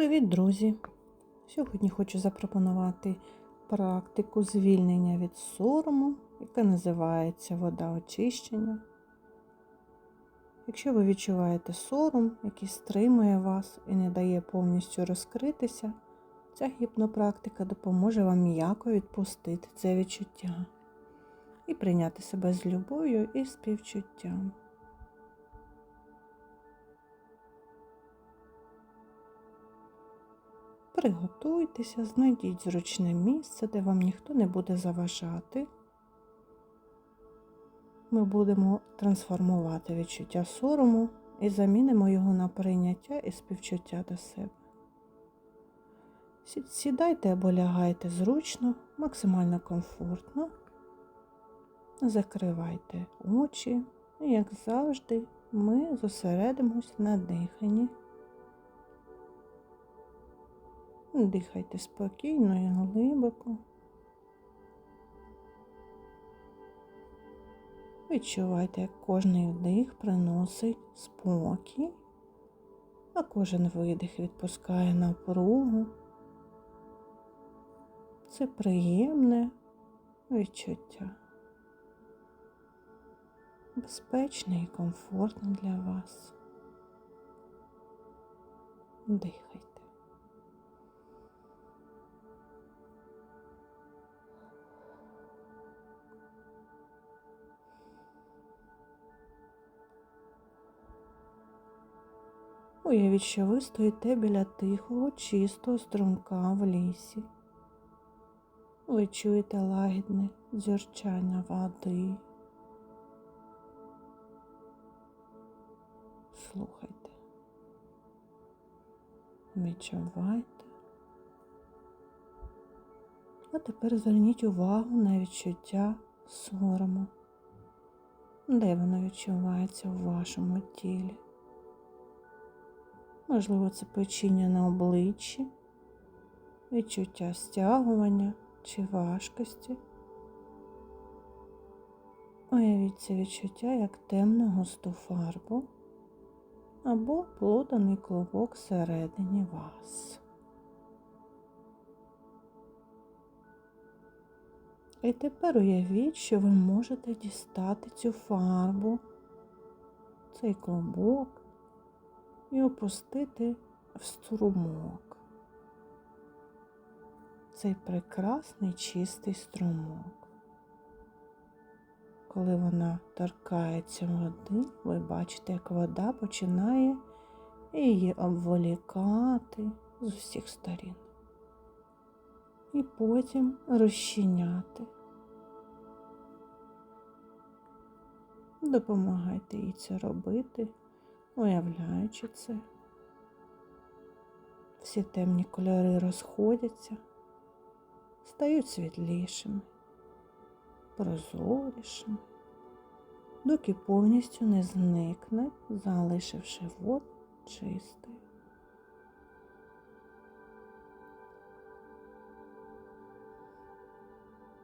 Привіт, друзі! Сьогодні хочу запропонувати практику звільнення від сорому, яка називається вода очищення. Якщо ви відчуваєте сором, який стримує вас і не дає повністю розкритися, ця гіпнопрактика допоможе вам м'яко відпустити це відчуття і прийняти себе з любов'ю і співчуттям. Приготуйтеся, знайдіть зручне місце, де вам ніхто не буде заважати. Ми будемо трансформувати відчуття сорому і замінимо його на прийняття і співчуття до себе. Сідайте або лягайте зручно, максимально комфортно. Закривайте очі і, як завжди, ми зосередимось на диханні. Дихайте спокійно і глибоко. Відчувайте, як кожний вдих приносить спокій, а кожен видих відпускає напругу. Це приємне відчуття. Безпечне і комфортне для вас. Дихайте. Уявіть, що ви стоїте біля тихого, чистого струмка в лісі. Ви чуєте лагідне дзюрчання води. Слухайте. Відчувайте. А тепер зверніть увагу на відчуття сорому. Де воно відчувається в вашому тілі? Можливо, це печіння на обличчі, відчуття стягування чи важкості. Уявіть це відчуття як темну густу фарбу або плутаний клубок всередині вас. І тепер уявіть, що ви можете дістати цю фарбу, цей клубок і опустити в струмок. Цей прекрасний чистий струмок. Коли вона торкається води, ви бачите, як вода починає її обволікати з усіх сторін. І потім розчиняти. Допомагайте їй це робити уявляючи це. Всі темні кольори розходяться, стають світлішими, прозорішими, доки повністю не зникне, залишивши воду чистою.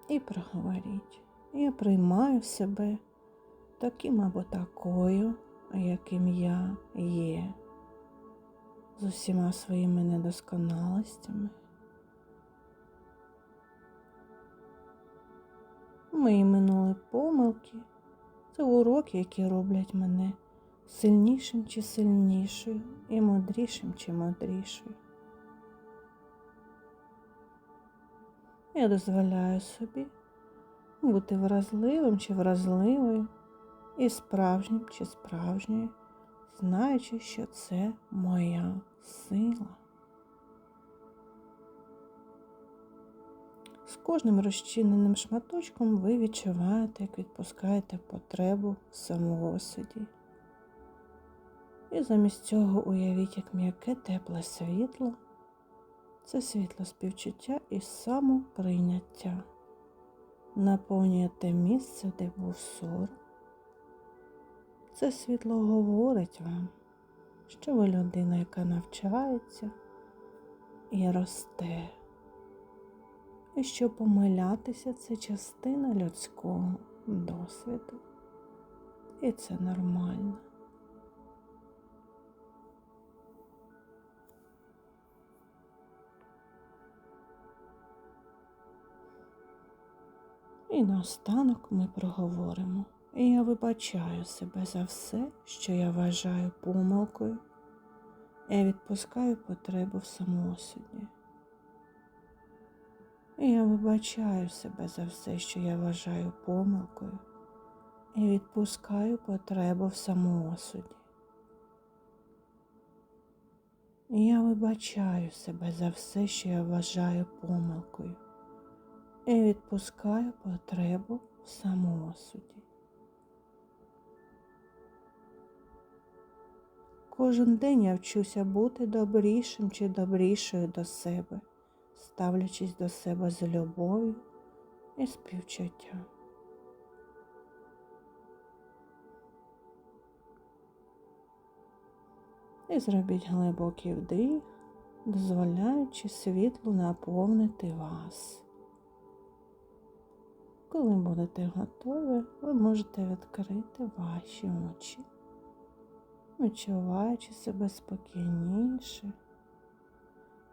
І проговоріть, я приймаю себе таким або такою яким я є, з усіма своїми недосконалостями. Мої минулі помилки це уроки, які роблять мене сильнішим чи сильнішою і мудрішим чи мудрішою. Я дозволяю собі бути вразливим чи вразливою і справжнім чи справжньою, знаючи, що це моя сила. З кожним розчиненим шматочком ви відчуваєте, як відпускаєте потребу в самоосуді. І замість цього уявіть, як м'яке тепле світло, це світло співчуття і самоприйняття. Наповнює те місце, де був сором, це світло говорить вам, що ви людина, яка навчається і росте, і що помилятися це частина людського досвіду. І це нормально. І наостанок ми проговоримо. І я вибачаю себе за все, що я вважаю помилкою. Я відпускаю потребу в самоосуді. І я вибачаю себе за все, що я вважаю помилкою, і відпускаю потребу в самоосуді. І я вибачаю себе за все, що я вважаю помилкою, і відпускаю потребу в самоосуді. Кожен день я вчуся бути добрішим чи добрішою до себе, ставлячись до себе з любов'ю і співчуттям. І зробіть глибокий вдих, дозволяючи світлу наповнити вас. Коли будете готові, ви можете відкрити ваші очі відчуваючи себе спокійніше,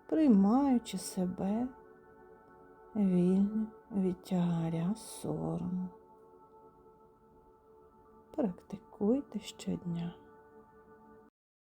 приймаючи себе вільним від тягаря сорому. Практикуйте щодня.